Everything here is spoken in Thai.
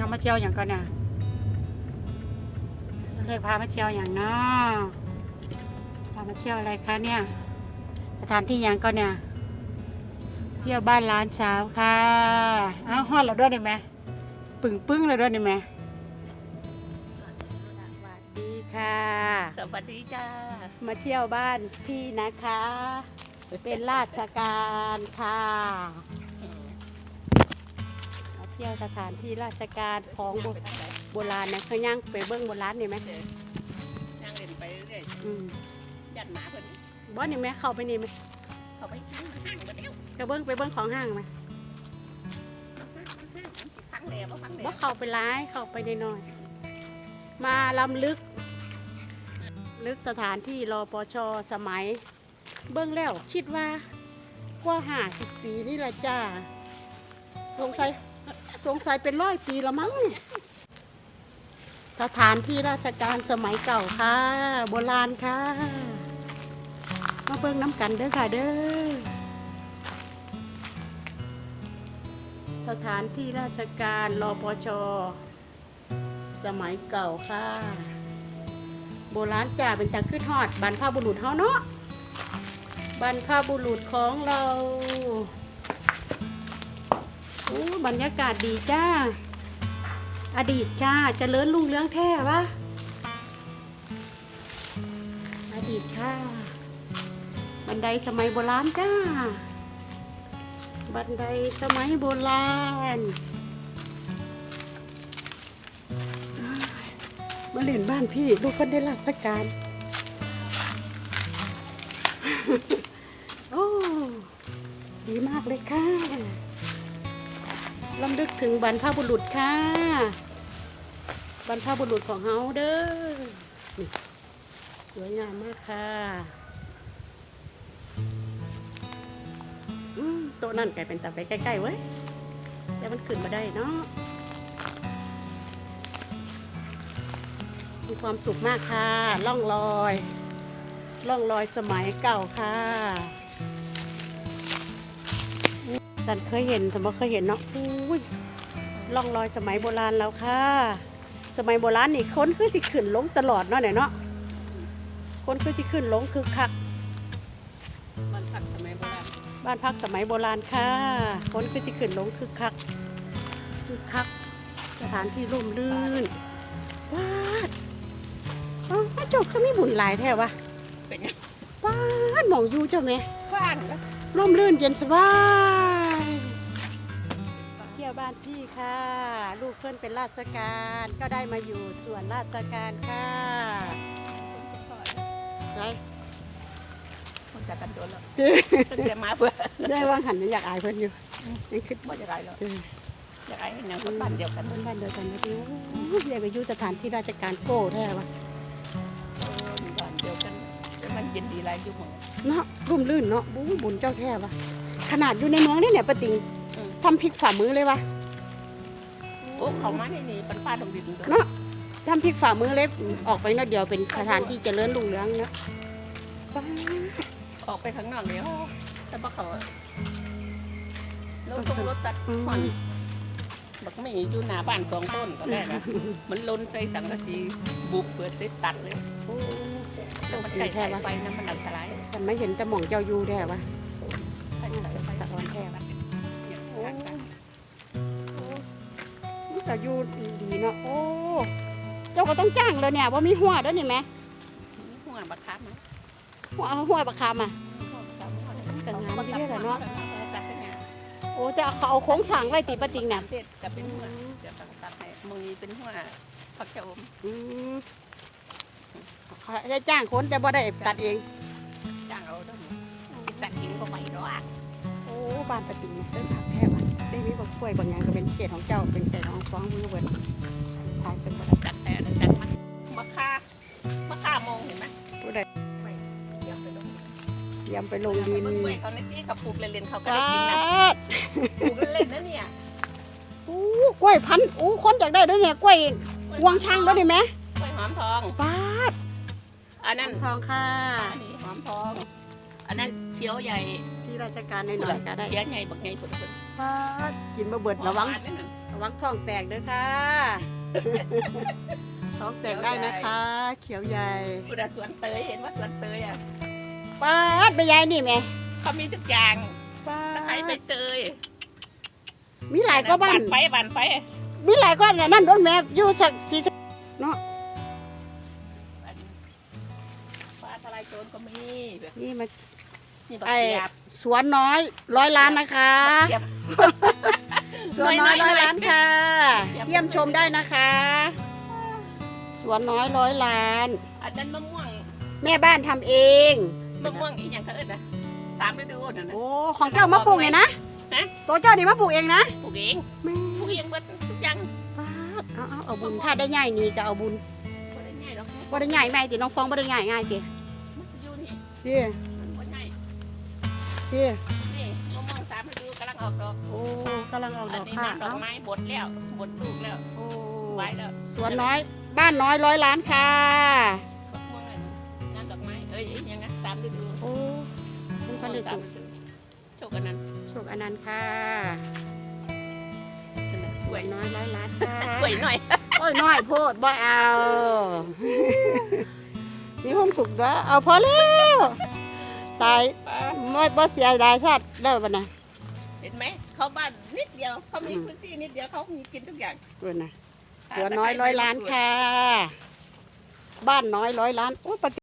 เรามาเที่ยวอย่างก่อนเนี่ยเลยพามาเที่ยวอย่างเนาะพามาเที่ยวอะไรคะเนี่ย สถานที่อย่างก่อนเนี่ยเที่ยวบ้านร้านสาวค่ะเอ้าฮอดเราด้วยได้ไหมปึ่งปึ้งเราด้วยได้ไหมสวัสดีค่ะ สวัสดีจ้า มาเที่ยวบ้านพี่นะคะ เป็นราชการค่ะมาเที่ยวสถานที่ราชการของโบไปทางไหนโบราณนะเคยย่างไปเบิ้งโบราณนี่ไหมย่างเล่นไปเรื่อยอืมๆยัดหมาเพิ่นบ่นี่ไหมเข้าไปนี่ไหมเขาไปห้างห้างไปเร็วก็เบิ้งไปเบิ้งของห้างไหมพังแหล่บ่พังแหล่บ่เข้าไปร้ายเข้าไปน้อยๆมาลำลึก ลึกสถานที่รอปชสมัย เบิ้งแล้วคิดว่ากว่าห้าสิบปีนี่แหละจ้าสงสัย สงสัยเป็นร้อยปีละมั้งสถานที่ราชการสมัยเก่าค่ะ โบราณค่ะ มาเบิ้งน้ำกันเด้อค่ะเด้อสถานที่ราชการรอปชสมัยเก่าค่ะ โบราณจ่าเป็นจากขึ้นทอดบรรพบุรุษเฮาเนาะบรรพบุรุษของเรา อู้บรรยากาศดีจ้า อดีตจ้าจเจริญรุ่งเรืองแท้วะอดีตค่ะ บันไดสมัยโบราณจ้า บันไดสมัยโบราณมาเล่นบ้านพี่ลูกคนได้ราชการโอ้ ดีมากเลยค่ะ ลำลึกถึงบรรพบุรุษค่ะ บรรพบุรุษของเฮาเด้อนี่สวยงามมากค่ะอืมโต๊ะนั่นไก่เป็นตาไปใกล้ๆเว้ยแต่มันขึ้นมาได้เนาะมีความสุขมากค่ะ ล่องลอย ล่องลอยสมัยเก่าค่ะ จันเคยเห็นแต่ไม่เคยเห็นเนาะอุ้ยล่องลอยสมัยโบราณแล้วค่ะ สมัยโบราณนี่คนคือสิขึ้นลงตลอดเนาะเนี่ยเนาะคนคือสิขึ้นลงคือคักมันพักสมัยโบราณบ้านพักสมัยโบราณค่ะคนคือสิขึ้นลงคึกคักคึกคัก สถานที่ร่มรื่นว้าดอ้าวเจ้าก็มีบุญหลายแท้วะเป็นยังว้าดหมองอยู่เจ้าแม่ว่างแล้วร่มรื่นเย็นสบายเที่ ยวบ้านพี่ค่ะ ลูกเพื่อนเป็นราชการก็ได้มาอยู่ส่วนราชการค่ะใส่คนจากกันโดนแล้วตั้งแต่มาเพื่อได้ว่างหันยังอยากอายเพื่อนอยู่ยังคิดบ่จะไรแล้วเออจะไรให้นางคนบ้านเดียวกันบ้านบ้านเดียวกันนะดิเรียกอายุสถานที่ราชการโก้แท้วะเออบ้านเดียวกันแต่มันเย็นดีไรอยู่หมดเนาะร่มรื่นเนาะบู๊บุญเจ้าแท้วะขนาดอยู่ในเมืองนี่เนี่ยปะติง ทำพริกฝ่ามือเลยวะโอ้เขามาในนี่ปันป้าดงดินตัวเนาะทำพริกฝ่ามือเล็บออกไปนิดเดียวเป็นสถานที่เจริญรุ่งเรืองเนาะว้าออกไปข้างนอกเดียวแต่บ่เขารถตรงรถตัดควันบักไม่อยู่หน้าบ้านสองต้นก็ได้นะมันล้นใส่สังกะสีบุบเปิดได้ตัดเลยโอ้แล้วมันใกล้สายไฟนะมันอันตรายฉันไม่เห็นแต่หม่องเจ้าอยู่แท้วะใกล้สายไฟสะออนแท้วะ อย่างโอ้นั้นจ้าอยู่ดีเนาะโอ้เจ้าก็ต้องจ้างเลยเนี่ยว่ามีหัวด้วยนี่ไหมหัวบักคับนะหัวหัวประคำอะกันงานที่เรียกอะไรเนาะโอ้จะเอาขาเอาโค้งฉางไว้ติปะติงน่ะเสร็จกับเป็นหัวเดี๋ยวตัดให้มึงนี้เป็นหัวผักเจ้าอมอืมได้จ้างคนแต่บ่ได้ตัดเอง โอ้บ้านปะติเนี่ยเป็นผักแท้ว่ะได้มีบักกล้วยบางอย่างก็เป็นเขตของเจ้าเป็นเขตของฟ้องมือเบิดทายเป็นบ่ได้ตัดแต่ตัดมันมะค่ามะค่ามองเห็นไหมผู้ใดยวไปลงเตรียมไปลงดินเขาในที่เขาปลูกเล่นๆเขาก็ได้กินนะปลูกเล่นๆนะเนี่ยอู้กล้วยพันอู้คนอยากได้ด้วยเนี่ยกล้วยวงช้างด้วยนี่ไหมกล้วยหอมทองปาดอันนั้นทองค่ะนี่หอมทอง อันนั้นเขียวใหญ่ ราชการในหน่อยๆก็ได้เขียวใหญ่บักใหญ่ผุดผุดปาดกินมาเบิดระวังนั่นน่ะระวังท้องแตกเด้อค่ะ ท้องแตกได้นะคะ เขียวใหญ่อุดาสวนเตยเห็นว่าสวนเตยอะป้าดไปยายนี่แม่เขามีทุกอย่างป้าตะไคร้ใบดเตยมีหลายก็บ้านไฟบานไฟมีหลายก็นั่นโดนแม่อยู่สักสีสักฟ้าทลายโจรก็มีแบบนี่มา นี่บักไอเขียบสวนน้อยร้อยล้านนะคะเขียบ สวนน้อยน้ร้ออยยๆล้านค่ะ เยี่ยม เยี่ยมชมได้นะคะ สวนน้อยร้อยล้าน อันนั้นมะม่วงแม่บ้านทำเอง มะม่วงอีกอย่างเขาเอิ้นนะสามฤดูนั่นนะ โอ้ของเจ้ามาปลูกเนี่ยนะฮะ ตัวเจ้านี่มาปลูกเองนะปลูกเองแม่ปลูกเองเบิดทุกอย่างป้าดเอาเอาเอาบุญถ้าได้ง่ายนี่ก็เอาบุญบ่ได้ง่ายหรอกบ่ได้ง่ายไหมติน้องฟองบ่ได้ง่ายง่ายติอยู่นี่เด้มันบ่ง่าย เด้นี่มะม่วงสามฤดูกำลังออกดอกโอ้กำลังออกดอันอกนี้ค่ะน้ำดอกไม้บดแล้วบดลูกแล้วโอ้ไว้แล้วสวนน้อย บ้านน้อยร้อยล้านค่ะ มะม่วงอันน้ำดอกไม้เอ้ยอีกอยังไงสามฤดูโอ้คุณพันธุ์สุขโชคกันนั้นโชคอนันต์ค่ะสวยน้อยร้อยล้านค่ะสวยหน่อยโอ้ยน้อยโพดบ่เอา มีความสุขเด้อเอาพอแล้ว ตายไม่บ่เสียดายชาติได้บ่นะเห็นไหมเขาบ้านนิดเดียวเขามีพื้นที่นิดเดียวเขามีกินทุกอย่างเบิ่นนะสวนน้อยร้อยล้านค่ะ บ้านน้อยร้อยล้านโอ้ยปฏิ